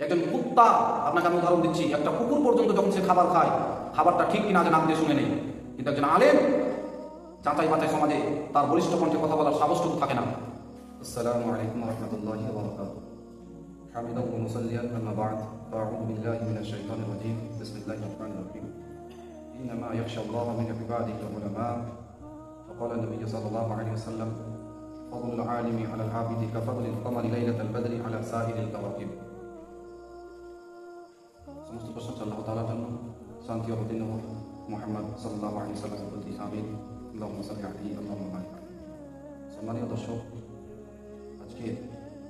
একজন কুত্তা আপনাকে আমি উদাহরণ দিচ্ছি একটা কুকুর পর্যন্ত যখন সে খাবার খায় খাবারটা ঠিক কিনা আগে নাম দিয়ে শুনে নেই কিন্তু একজন আলেম যাচাই বাচাই সমাজে তার বলিষ্ঠ কণ্ঠে কথা বলার সাহসটুকু থাকে না السلام عليكم ورحمة الله وبركاته حمدا ومصليا أما بعد فأعوذ بالله من الشيطان الرجيم بسم الله الرحمن الرحيم إنما يخشى الله من عباده العلماء وقال النبي صلى الله عليه وسلم فضل العالم على العابد كفضل القمر ليلة البدر على سائر الكواكب শান্তি অবতীর্ণ মোহাম্মদ প্রতি আমিন। আল্লাহুম্মা সম্মানীয় দর্শক আজকের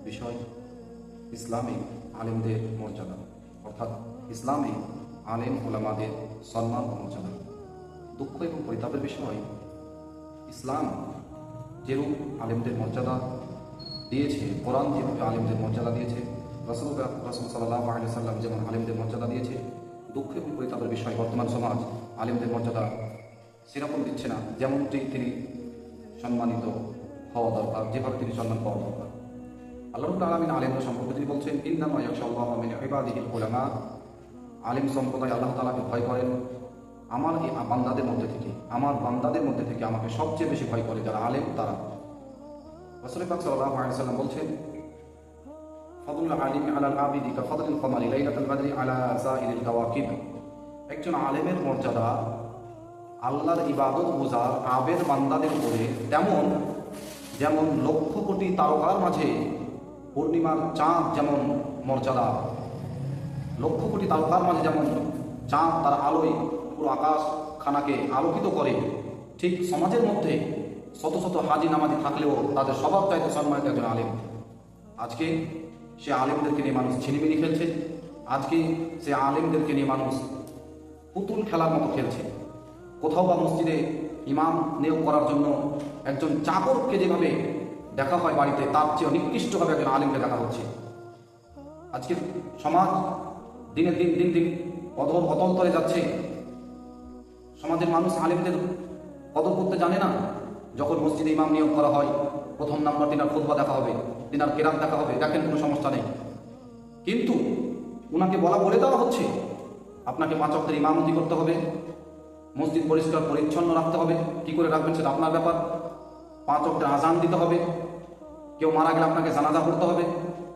বিষয় ইসলামে আলেমদের মর্যাদা, অর্থাৎ ইসলামে আলেম ওলামাদের সম্মান ও মর্যাদা। দুঃখ এবং পরিতাপের বিষয়, ইসলাম যেরূপ আলেমদের মর্যাদা দিয়েছে, কোরআন যেভাবে আলেমদের মর্যাদা দিয়েছে রসুল রসুল সাল্লাহ আলী সাল্লাম যেমন আলেমদের মর্যাদা দিয়েছে দুঃখ এবং পরিতাপের বিষয় বর্তমান সমাজ, আলিমদের মর্যাদা সেরকম দিচ্ছে না, যেমনটি তিনি সম্মানিত হওয়া দরকার, যেভাবে তিনি সম্মান পাওয়া দরকার। আল্লাহ আলমিন আলিমদের সম্পর্কে তিনি বলছেন ইন্দামা আলিম সম্প্রদায় আল্লাহ তালাকে ভয় করেন। আমার এই বান্দাদের মধ্যে থেকে, আমার বান্দাদের মধ্যে থেকে আমাকে সবচেয়ে বেশি ভয় করে যারা আলেম, তারা। রাসূল পাক সাল্লাল্লাহু আলাইহি সাল্লাম বলছেন একজন আলেমের মর্যাদা আল্লাহর ইবাদত বোঝার আবেদ বান্দাদের উপরে তেমন, যেমন লক্ষ কোটি তারকার মাঝে পূর্ণিমার চাঁদ যেমন মর্যাদা, লক্ষ কোটি তারকার মাঝে যেমন চাঁদ তার আলোয় পুরো আকাশ খানাকে আলোকিত করে, ঠিক সমাজের মধ্যে শত শত হাজি নামাজি থাকলেও তাদের স্বভাব চাইতে সম্মানিত একজন আলেম। আজকে সে আলেমদেরকে নিয়ে মানুষ ছিনিমিনি খেলছে। আজকে সে আলেমদেরকে নিয়ে মানুষ পুতুল খেলার মতো খেলছে। কোথাও বা মসজিদে ইমাম নিয়োগ করার জন্য একজন চাকরকে যেভাবে দেখা হয় বাড়িতে, তার চেয়ে নিকৃষ্টভাবে একজন আলিমকে দেখা হচ্ছে। আজকে সমাজ দিনের দিন দিন দিন অধর অতলতরে যাচ্ছে। সমাজের মানুষ আলিমদের কদর করতে জানে না, যখন মসজিদে ইমাম নিয়োগ করা হয়, প্রথম নাম্বার দিনার খুতবা দেখা হবে। দিনার কেরাত দেখা হবে, দেখেন কোনো সমস্যা নেই। কিন্তু ওনাকে বলা বলে দেওয়া হচ্ছে, আপনাকে পাঁচ অক্টের ইমামতি করতে হবে, মসজিদ পরিষ্কার পরিচ্ছন্ন রাখতে হবে, কি করে রাখবেন সেটা আপনার ব্যাপার। পাঁচ অক্টের আজান দিতে হবে, কেউ মারা গেলে আপনাকে জানাজা পড়তে হবে,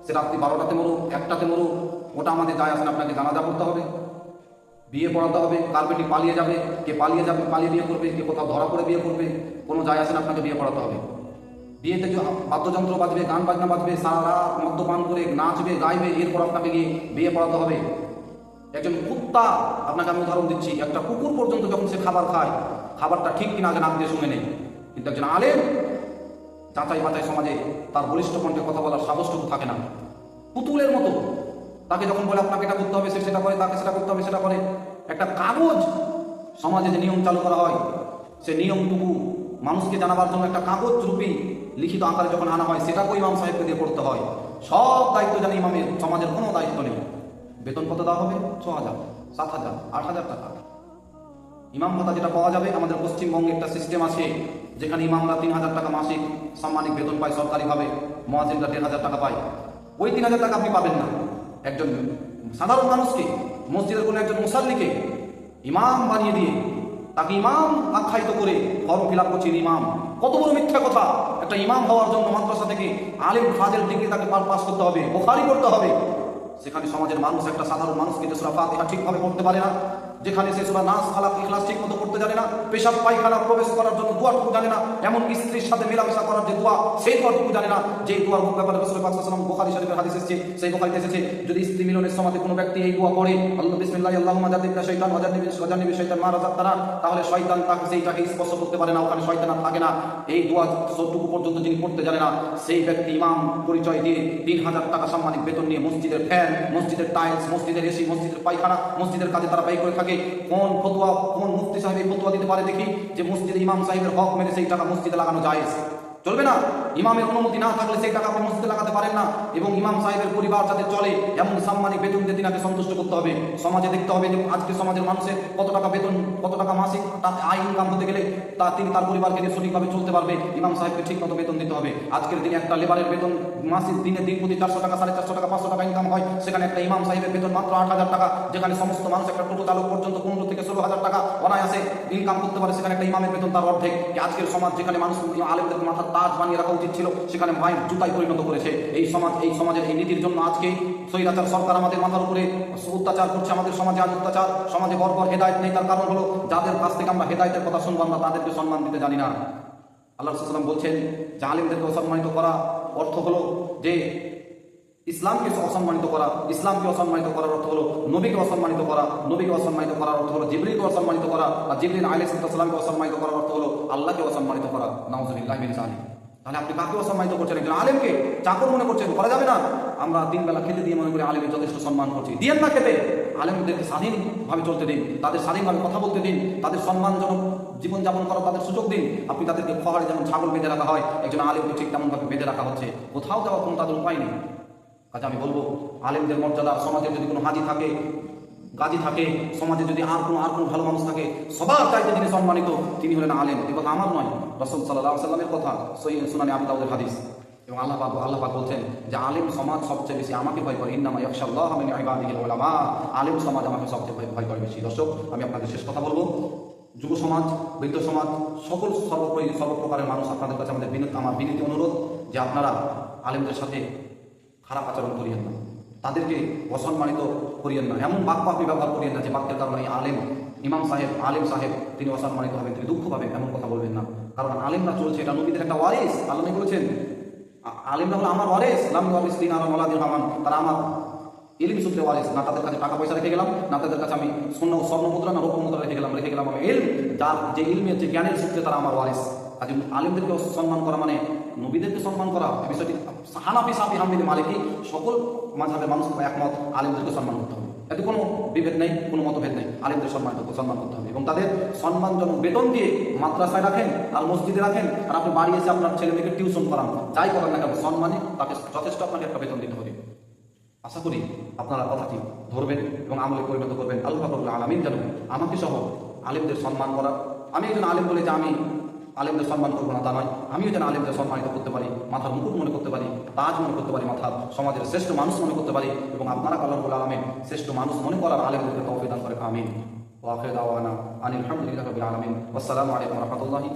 সে রাত্রি বারোটাতে মরুক, একটাতে মরুক, ওটা আমাদের যায় আসলে আপনাকে জানাজা পড়তে হবে। বিয়ে পড়াতে হবে কার বেটি পালিয়ে যাবে, কে পালিয়ে যাবে, পালিয়ে বিয়ে করবে, কে কোথাও ধরা পড়ে বিয়ে করবে, কোনো যায় আসেন আপনাকে বিয়ে পড়াতে হবে। বিয়েতে বাদ্যযন্ত্র বাজবে, গান বাজনা বাজবে, সারা রাত মদ্যপান করে নাচবে, গাইবে, এরপর আপনাকে গিয়ে বিয়ে পড়াতে হবে। একজন কুত্তা, আপনাকে আমি উদাহরণ দিচ্ছি, একটা কুকুর পর্যন্ত যখন সে খাবার খায়, খাবারটা ঠিক কিনা আগে নাক দিয়ে শুনে নেই কিন্তু একজন আলেম, যাচাই বাচাই সমাজে তার বলিষ্ঠ কণ্ঠে কথা বলার সাহসটুকু থাকে না। পুতুলের মতো, তাকে যখন বলে আপনাকে এটা করতে হবে, সে সেটা করে, তাকে সেটা করতে হবে, সেটা করে। একটা কাগজ, সমাজে যে নিয়ম চালু করা হয়, সে নিয়মটুকু মানুষকে জানাবার জন্য একটা কাগজ রূপী লিখিত আকারে যখন আনা হয় সেটাকেও ইমাম সাহেবকে দিয়ে পড়তে হয়। সব দায়িত্ব জানে ইমামের, সমাজের কোনো দায়িত্ব নেই। বেতন কত দেওয়া হবে? ছ হাজার সাত হাজার আট হাজার টাকা। ইমাম ভাতা যেটা পাওয়া যাবে, আমাদের পশ্চিমবঙ্গে একটা সিস্টেম আছে, যেখানে ইমামরা তিন হাজার টাকা মাসিক সাম্মানিক বেতন পায় সরকারিভাবে মহাজিনরা দেড় হাজার টাকা পায়। ওই তিন হাজার টাকা আপনি পাবেন না। একজন সাধারণ মানুষকে, মসজিদের কোনো একজন মুসাল্লিকে ইমাম বানিয়ে দিয়ে তাকে ইমাম আখ্যায়িত করে ফর্ম ফিল আপ করছেন ইমাম। কত বড় মিথ্যা কথা। একটা ইমাম হওয়ার জন্য মাদ্রাসা থেকে আলিম ফাজেল ডিগ্রি তাকে পাস করতে হবে, বোখারি করতে হবে। সেখানে সমাজের মানুষ, একটা সাধারণ মানুষকে যে সুরা ঠিকভাবে পড়তে পারে না। যেখানে সে সুরা নাচ খালাপ ইখলাস ঠিক মতো করতে জানে না, পেশাব পায়খানা প্রবেশ করার জন্য দুয়ারটুকু জানে না এমন স্ত্রীর সাথে মেলামেশা করার যে দোয়া, সেই দোয়ারটুকু জানে না যে দোয়ার ব্যাপারে রসুল পাক সাল্লাম শরীফের হাদিস এসেছে, সেই বুখারীতে এসেছে, যদি স্ত্রী মিলনের সমাজে কোনো ব্যক্তি এই দোয়া পড়ে, আল্লাহ বিসমিল্লাহি, আল্লাহুম্মা জাদিবনা শাইতান ওয়া জান্নিবি ওয়া জান্নিবি শাইতান মা রাযাকতানা, তাহলে শয়তান তাকে সেইটাকে স্পর্শ করতে পারে না, ওখানে শয়তান থাকে না। এই দোয়া যতটুকু পর্যন্ত যিনি পড়তে জানে না, সেই ব্যক্তি ইমাম, পরিচয় দিয়ে তিন হাজার টাকা সাম্মানিক বেতন নিয়ে মসজিদের ফ্যান, মসজিদের টাইলস, মসজিদের এসি, মসজিদের পায়খানা, মসজিদের কাজে তারা ব্যয় করে থাকে কোন ফতুয়া, কোন মুফতি সাহেব ফতুয়া দিতে পারে দেখি যে মসজিদে ইমাম সাহেবের হক মেনে সেই টাকা মসজিদে লাগানো যায় চলবে না? ইমামের অনুমতি না থাকলে সেই টাকা আপনি মসজিদে লাগাতে পারেন না। এবং ইমাম সাহেবের পরিবার যাতে চলে, এমন সাম্মানিক বেতন দিয়ে তিনাকে সন্তুষ্ট করতে হবে। সমাজে দেখতে হবে যে আজকে সমাজের মানুষের কত টাকা বেতন, কত টাকা মাসিক, তার আয় ইনকাম হতে গেলে তা তিনি তার পরিবারকে নিয়ে সঠিকভাবে চলতে পারবে। ইমাম সাহেবকে ঠিক মতো বেতন দিতে হবে। আজকের দিনে একটা লেবারের বেতন মাসিক দিনে দিন প্রতি চারশো টাকা, সাড়ে চারশো টাকা, পাঁচশো টাকা ইনকাম হয়। সেখানে একটা ইমাম সাহেবের বেতন মাত্র আট হাজার টাকা, যেখানে সমস্ত মানুষ একটা টোটো চালক পর্যন্ত পনেরো থেকে ষোলো হাজার টাকা অনায়াসে ইনকাম করতে পারে। সেখানে একটা ইমামের বেতন তার অর্ধেক। আজকের সমাজ যেখানে মানুষ আলেমদের মাথার তাজ বানিয়ে রাখা উচিত ছিল, সেখানে মায়ের জুতায় পরিণত করেছে। এই সমাজ এই সমাজের এই নীতির জন্য আজকে স্বৈরাচার সরকার আমাদের মাথার উপরে অত্যাচার করছে, আমাদের সমাজে আজ অত্যাচার, সমাজে বর্বর হেদায়ত নেই, তার কারণ হলো যাদের কাছ থেকে আমরা হেদায়তের কথা শুনব, আমরা তাদেরকে সম্মান দিতে জানি না। আল্লাহ রসুলাম বলছেন, যে আলিমদেরকে অসম্মানিত করা অর্থ হলো যে ইসলামকে অসম্মানিত করা, ইসলামকে অসম্মানিত করার অর্থ হলো নবীকে অসম্মানিত করা, নবীকে অসম্মানিত করার অর্থ হলো জিবরিকে অসম্মানিত করা, আর জিবরিন আলাইসালামকে অসম্মানিত করার অর্থ হলো আল্লাহকে অসম্মানিত করা। নাউজুবিল্লাহ বিন তাহলে আপনি কাকে অসম্মানিত করছেন একজন আলেমকে চাকর মনে করছেন, করা যাবে না। আমরা তিন বেলা খেতে দিয়ে মনে করি আলেমের যথেষ্ট সম্মান করছি। দিয়েন না খেতে। আলেমদেরকে স্বাধীনভাবে চলতে দিন, তাদের স্বাধীনভাবে কথা বলতে দিন, তাদের সম্মানজনক জীবনযাপন করার তাদের সুযোগ দিন। আপনি তাদেরকে খড়ে যেমন ছাগল বেঁধে রাখা হয়, একজন আলেমকে ঠিক তেমনভাবে বেঁধে রাখা হচ্ছে। কোথাও যাওয়ার কোনো তাদের উপায় নেই। কাজে আমি বলব, আলেমদের মর্যাদা সমাজে যদি কোনো হাজি থাকে গাজী থাকে, সমাজে যদি আর কোনো আর কোনো ভালো মানুষ থাকে, সবার চাইতে তিনি সম্মানিত, তিনি হলেন আলেম। এ কথা আমার নয়, রসুল সাল্লাহ সাল্লামের কথা সই সুনানি আবু দাউদের হাদিস। এবং আল্লাহ পাক আল্লাহ পাক বলছেন যে, আলেম সমাজ সবচেয়ে বেশি আমাকে ভয় করে। ইন্নামা ইয়াকশাল্লাহ মিন ইবাদিহিল উলামা। আলেম সমাজ আমাকে সবচেয়ে ভয় করে বেশি। দর্শক, আমি আপনাদের শেষ কথা বলব। যুব সমাজ, বৃদ্ধ সমাজ, সকল সর্বপ্রয়োজন সর্বপ্রকারের মানুষ আপনাদের কাছে আমাদের বিনীত, আমার বিনীত অনুরোধ যে আপনারা আলেমদের সাথে খারাপ আচরণ করিয়েন না। তাদেরকে অসম্মানিত করিয়েন না। এমন বাক্য আপনি ব্যবহার করিয়েন না যে বাক্যের কারণে আলেম, ইমাম সাহেব, আলেম সাহেব তিনি অসম্মানিত হবেন, তিনি দুঃখ পাবেন, এমন কথা বলবেন না। কারণ আলেমরা চলছে, এটা নবীদের একটা ওয়ারিস আল্লাহ বলেছেন আ- আলেমরা হলো আমার ওয়ারিস লাম ওয়ারিস দিন আলম আলাদিন রহমান তারা আমার ইলিম সূত্রে ওয়ারিস না, তাদের কাছে টাকা পয়সা রেখে গেলাম, না তাদের কাছে আমি শূন্য স্বর্ণ মুদ্রা, না রৌপ্য মুদ্রা রেখে গেলাম রেখে গেলাম আমি ইলম। যার যে ইলমের, যে জ্ঞানের সূত্রে তারা আমার ওয়ারিস কাজে আলিমদেরকে সম্মান করা মানে নবীদেরকে সম্মান করা বিষয়টি হানাফি সাফি হামিদ মালিকি সকল মাঝাবের মানুষ একমত আলিমদেরকে সম্মান করতে হবে। এতে কোনো বিভেদ নেই, কোনো মতভেদ নেই। আলিমদের সম্মান সম্মান করতে হবে এবং তাদের সম্মানজনক বেতন দিয়ে মাদ্রাসায় রাখেন আর মসজিদে রাখেন, আর আপনি বাড়ি এসে আপনার ছেলে মেয়েকে টিউশন করান, যাই করেন না কেন, সম্মানে তাকে যথেষ্ট আপনাকে একটা বেতন দিতে হবে। আশা করি আপনারা কথাটি ধরবেন এবং আমলে পরিণত করবেন। আল্লাহ আলমিন যেন আমাকে সহ আলেমদের সম্মান করা। আমি একজন আলেম বলে যে আমি আলেমদের সম্মান করব না, তা নয়। আমিও যেন আলেমদের সম্মানিত করতে পারি, মাথার মুকুট মনে করতে পারি, তাজ মনে করতে পারি, মাথার সমাজের শ্রেষ্ঠ মানুষ মনে করতে পারি, এবং আপনারা আল্লাহুল আলমের শ্রেষ্ঠ মানুষ মনে করার আলেমদেরকে অবদান করে, আমিন। ওয়াকে দাওয়ানা আনিল হামদুলিল্লাহ রবিল আলমিন। আসসালামু আলাইকুম রহমতুল্লাহি